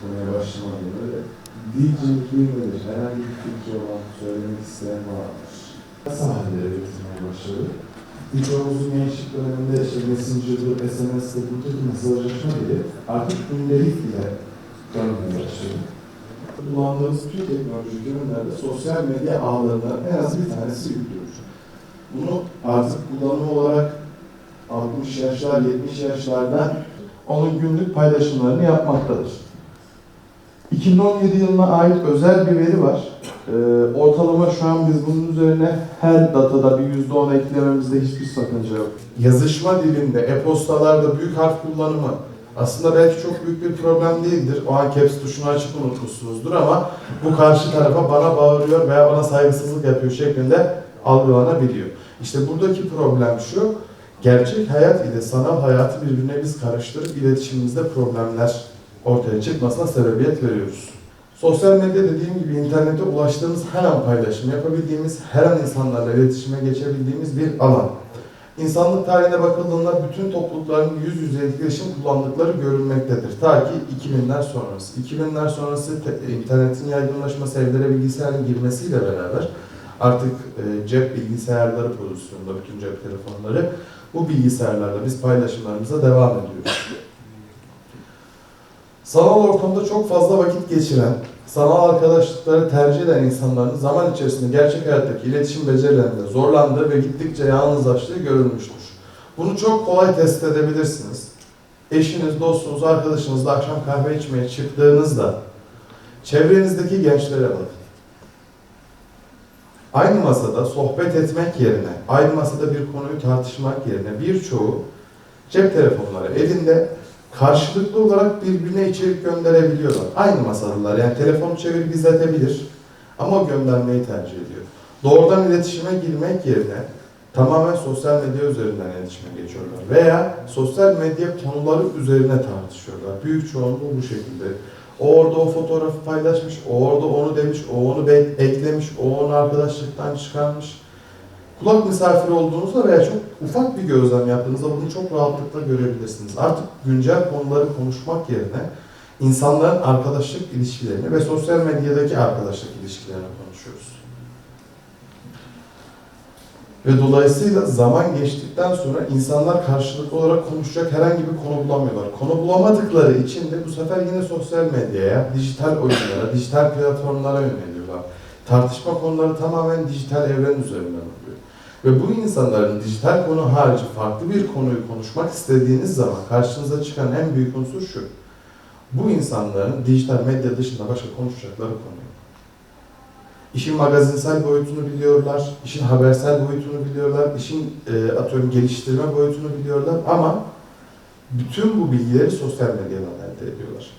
Konuya başlamadan öyle. Diyecek duymadır. Herhangi bir fikri olan söylemek isteyen vardır. Sahneleri üretmeye başladı. Birçoğumuzun gençlik döneminde işte Messenger'dır, SMS'dir, bu tür mesajlaşma dili artık gündelik bile görmeye başladı. Kullandığımız tüm teknolojik ürünlerde sosyal medya ağlarından en az bir tanesi yüklüyor. Bunu artık kullanım olarak 60 yaşlar, 70 yaşlardan onun günlük paylaşımlarını yapmaktadır. 2017 yılına ait özel bir veri var. Ee, ortalama şu an biz bunun üzerine her datada bir %10 eklememizde hiçbir sakınca yok. Yazışma dilinde, e-postalarda büyük harf kullanımı aslında belki çok büyük bir problem değildir. O an caps tuşunu açıp unutmuşsunuzdur ama bu karşı tarafa bana bağırıyor veya bana saygısızlık yapıyor şeklinde algılanabiliyor. İşte buradaki problem şu, gerçek hayat ile sanal hayatı birbirine biz karıştırıp iletişimimizde problemler ortaya çıkmasına sebebiyet veriyoruz. Sosyal medya dediğim gibi internete ulaştığımız her an paylaşım yapabildiğimiz, her an insanlarla iletişime geçebildiğimiz bir alan. İnsanlık tarihine bakıldığında bütün toplulukların yüz yüze etkileşim kullandıkları görülmektedir. Ta ki 2000'ler sonrası. 2000'ler sonrası te- internetin yaygınlaşması, evlere bilgisayarın girmesiyle beraber artık e, cep bilgisayarları pozisyonunda bütün cep telefonları bu bilgisayarlarla biz paylaşımlarımıza devam ediyoruz. Sanal ortamda çok fazla vakit geçiren, sanal arkadaşlıkları tercih eden insanların zaman içerisinde gerçek hayattaki iletişim becerilerinde zorlandığı ve gittikçe yalnızlaştığı görülmüştür. Bunu çok kolay test edebilirsiniz. Eşiniz, dostunuz, arkadaşınızla akşam kahve içmeye çıktığınızda çevrenizdeki gençlere bakın. Aynı masada sohbet etmek yerine, aynı masada bir konuyu tartışmak yerine birçoğu cep telefonları elinde karşılıklı olarak birbirine içerik gönderebiliyorlar. Aynı masadalar yani telefonu çevirip izletebilir ama göndermeyi tercih ediyor. Doğrudan iletişime girmek yerine tamamen sosyal medya üzerinden iletişime geçiyorlar. Veya sosyal medya konuları üzerine tartışıyorlar. Büyük çoğunluğu bu şekilde. O orada o fotoğrafı paylaşmış, o orada onu demiş, o onu eklemiş, o onu arkadaşlıktan çıkarmış. Kulak misafiri olduğunuzda veya çok ufak bir gözlem yaptığınızda bunu çok rahatlıkla görebilirsiniz. Artık güncel konuları konuşmak yerine insanların arkadaşlık ilişkilerini ve sosyal medyadaki arkadaşlık ilişkilerini konuşuyoruz. Ve dolayısıyla zaman geçtikten sonra insanlar karşılıklı olarak konuşacak herhangi bir konu bulamıyorlar. Konu bulamadıkları için de bu sefer yine sosyal medyaya, dijital oyunlara, dijital platformlara yöneliyorlar. Tartışma konuları tamamen dijital evren üzerinden. Ve bu insanların dijital konu harici farklı bir konuyu konuşmak istediğiniz zaman karşınıza çıkan en büyük unsur şu. Bu insanların dijital medya dışında başka konuşacakları konu yok. İşin magazinsel boyutunu biliyorlar, işin habersel boyutunu biliyorlar, işin e, atıyorum geliştirme boyutunu biliyorlar ama bütün bu bilgileri sosyal medyadan elde ediyorlar.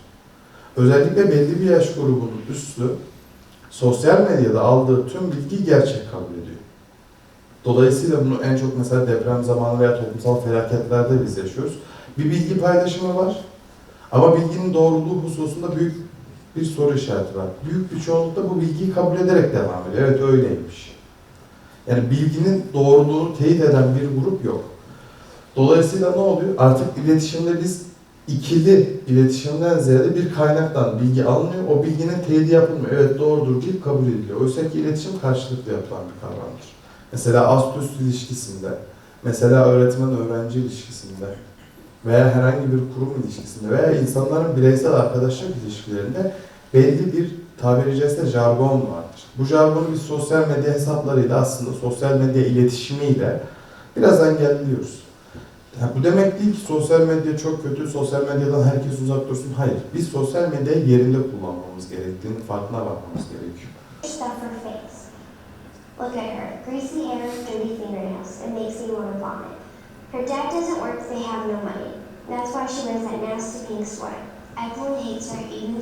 Özellikle belli bir yaş grubunun üstü sosyal medyada aldığı tüm bilgi gerçek kabul ediyor. Dolayısıyla bunu en çok mesela deprem zamanı veya toplumsal felaketlerde biz yaşıyoruz. Bir bilgi paylaşımı var ama bilginin doğruluğu hususunda büyük bir soru işareti var. Büyük bir çoğunlukla bu bilgiyi kabul ederek devam ediyor. Evet öyleymiş. Yani bilginin doğruluğunu teyit eden bir grup yok. Dolayısıyla ne oluyor? Artık iletişimde biz ikili iletişimden ziyade bir kaynaktan bilgi alınıyor. O bilginin teyidi yapılmıyor. Evet doğrudur deyip kabul ediliyor. Oysa ki iletişim karşılıklı yapılan bir kavramdır. Mesela ast üst ilişkisinde, mesela öğretmen-öğrenci ilişkisinde veya herhangi bir kurum ilişkisinde veya insanların bireysel arkadaşlık ilişkilerinde belli bir tabiri caizse jargon vardır. Bu jargonu biz sosyal medya hesaplarıyla aslında sosyal medya iletişimiyle biraz engelliyoruz. Ya bu demek değil ki sosyal medya çok kötü, sosyal medyadan herkes uzak dursun. Hayır, biz sosyal medyayı yerinde kullanmamız gerektiğini farkına varmamız gerekiyor. her face. Look at her. Greasy hair, dirty fingernails. It makes me want to vomit. Her dad doesn't work, they have no money. That's why she wears that nasty pink sweater. Everyone hates her, even